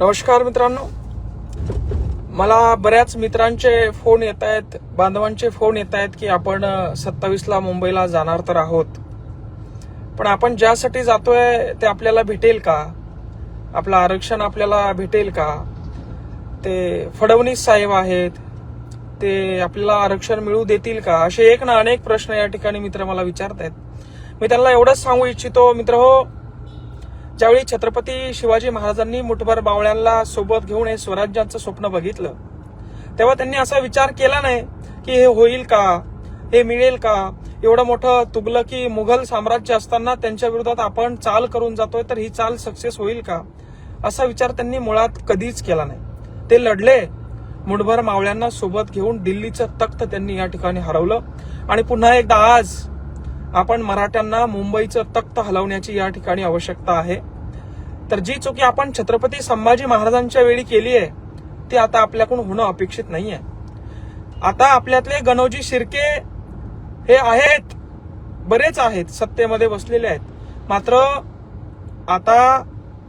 नमस्कार मित्रांनो. मला बऱ्याच मित्रांचे फोन येत आहेत बांधवांचे फोन येत आहेत की आपण सत्तावीसला मुंबईला जाणार तर आहोत. पण आपण ज्यासाठी जातोय ते आपल्याला भेटेल का? आपलं आरक्षण आपल्याला भेटेल का? ते फडणवीस साहेब आहेत. ते आपल्याला आरक्षण मिळू देतील का? असे एक ना अनेक प्रश्न या ठिकाणी मित्र मला विचारत आहेत मी त्यांना एवढंच सांगू इच्छितो. मित्र हो ज्यावेळी छत्रपती शिवाजी महाराजांनी मुठभर बावळ्यांना सोबत घेऊन हे स्वराज्याचं स्वप्न बघितलं तेव्हा त्यांनी असा विचार केला नाही की हे होईल का हे मिळेल का? एवढं मोठं तुगलकी मुघल साम्राज्य असताना त्यांच्या विरोधात आपण चाल करून जातोय तर ही चाल सक्सेस होईल का? असा विचार त्यांनी मुळात कधीच केला नाही. ते लढले. मुठभर मावळ्यांना सोबत घेऊन दिल्लीचं तख्त त्यांनी या ठिकाणी हरवलं. आणि पुन्हा एकदा आज आपण मराठ्यांना मुंबईचं तख्त हलवण्याची या ठिकाणी आवश्यकता आहे. तर जी चुकी आपण छत्रपती संभाजी महाराजांच्या वेळी केली आहे ती आता आपल्याकडून होणं अपेक्षित नाहीये. आता आपल्यातले गणोजी शिर्के हे आहेत बरेच आहेत सत्तेमध्ये बसलेले आहेत. मात्र आता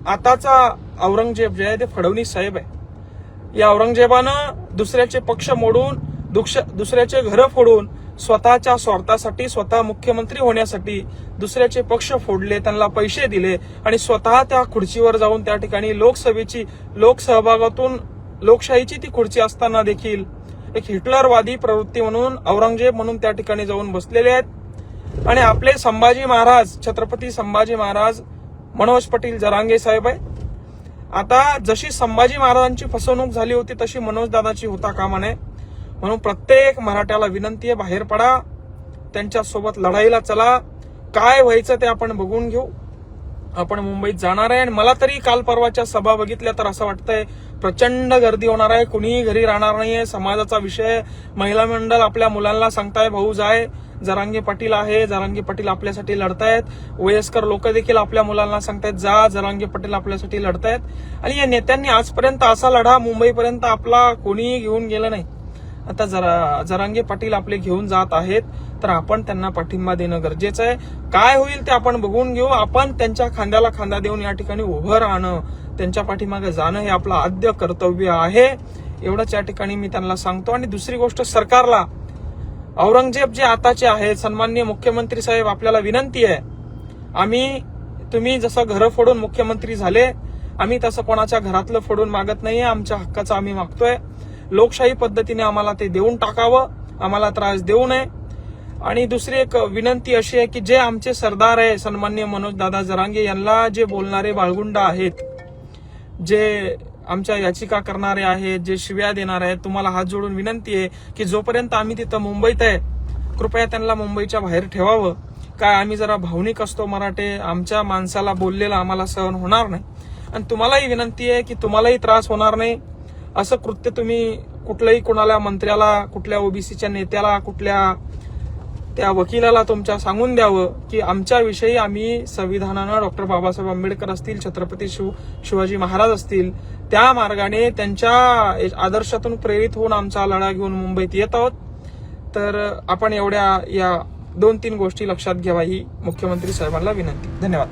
आताचा औरंगजेब जे आहे ते फडणवीस साहेब आहे. या औरंगजेबानं दुसऱ्याचे पक्ष मोडून दुक्ष- दुसऱ्याचे घरं फोडून स्वतःच्या स्वार्थासाठी स्वतः मुख्यमंत्री होण्यासाठी दुसऱ्याचे पक्ष फोडले त्यांना पैसे दिले आणि स्वतः त्या खुर्चीवर जाऊन त्या ठिकाणी लोकसभेची लोकसहभागातून लोकशाहीची ती खुर्ची असताना देखील एक हिटलरवादी प्रवृत्ती म्हणून औरंगजेब म्हणून त्या ठिकाणी जाऊन बसलेले आहेत. आणि आपले संभाजी महाराज छत्रपती संभाजी महाराज मनोज पाटील जरांगे साहेब आहे आता जशी संभाजी महाराजांची फसवणूक झाली होती तशी मनोज दादाची होता कामा नये. म्हणून प्रत्येक मराठ्याला विनंती आहे बाहेर पडा. त्यांच्यासोबत लढाईला चला. काय व्हायचं ते आपण बघून घेऊ. आपण मुंबईत जाणार आहे आणि मला तरी काल परवाच्या सभा बघितल्या तर असं वाटतंय प्रचंड गर्दी होणार आहे. कुणीही घरी राहणार नाहीये. समाजाचा विषय महिला मंडळ आपल्या मुलांना सांगताय भाऊ जाय. जरांगे पाटील आहे. जरांगे पाटील आपल्यासाठी लढतायत. वयस्कर लोक देखील आपल्या मुलांना सांगतायत जा. जरांगे पाटील आपल्यासाठी लढतायत. आणि या नेत्यांनी आजपर्यंत असा लढा मुंबईपर्यंत आपला कोणीही घेऊन गेलं नाही. आता जरा जरांगे पाटील आपले घेऊन जात आहेत तर आपण त्यांना पाठिंबा देणं गरजेचं आहे. काय होईल ते आपण बघून घेऊ. आपण त्यांच्या खांद्याला खांदा देऊन या ठिकाणी उभं राहणं त्यांच्या पाठीमागे जाणं हे आपलं आद्य कर्तव्य आहे. एवढंच या ठिकाणी मी त्यांना सांगतो. आणि दुसरी गोष्ट सरकारला औरंगजेब जे आताचे आहेत सन्माननीय मुख्यमंत्री साहेब आपल्याला विनंती आहे. आम्ही तुम्ही जसं घरं फोडून मुख्यमंत्री झाले आम्ही तसं कोणाच्या घरातलं फोडून मागत नाहीये. आमच्या हक्काचं आम्ही मागतोय. लोकशाही पद्धतीने आम्हाला ते देऊन टाकावं आम्हाला त्रास देऊ नये. आणि दुसरी एक विनंती अशी आहे की जे आमचे सरदार आहे सन्मान्य मनोज दादा जरांगे यांना जे बोलणारे बाळगुंड आहेत जे आमच्या याचिका करणारे आहेत जे शिव्या देणार आहेत तुम्हाला हात जोडून विनंती आहे की जोपर्यंत आम्ही तिथं मुंबईत आहे कृपया त्यांना मुंबईच्या बाहेर ठेवावं. काय आम्ही जरा भावनिक असतो मराठे आमच्या माणसाला बोललेलं आम्हाला सहन होणार नाही. आणि तुम्हालाही विनंती आहे की तुम्हालाही त्रास होणार नाही. असं कृत्य तुम्ही कुठल्याही कुणाला मंत्र्याला कुठल्या ओबीसीच्या नेत्याला कुठल्या त्या वकिलाला तुमच्या सांगून द्यावं की आमच्याविषयी आम्ही संविधानानं डॉक्टर बाबासाहेब आंबेडकर असतील छत्रपती शिव शिवाजी महाराज असतील त्या मार्गाने त्यांच्या आदर्शातून प्रेरित होऊन आमचा लढा घेऊन मुंबईत येत आहोत. तर आपण एवढ्या या दोन तीन गोष्टी लक्षात घ्यावा ही मुख्यमंत्री साहेबांना विनंती. धन्यवाद.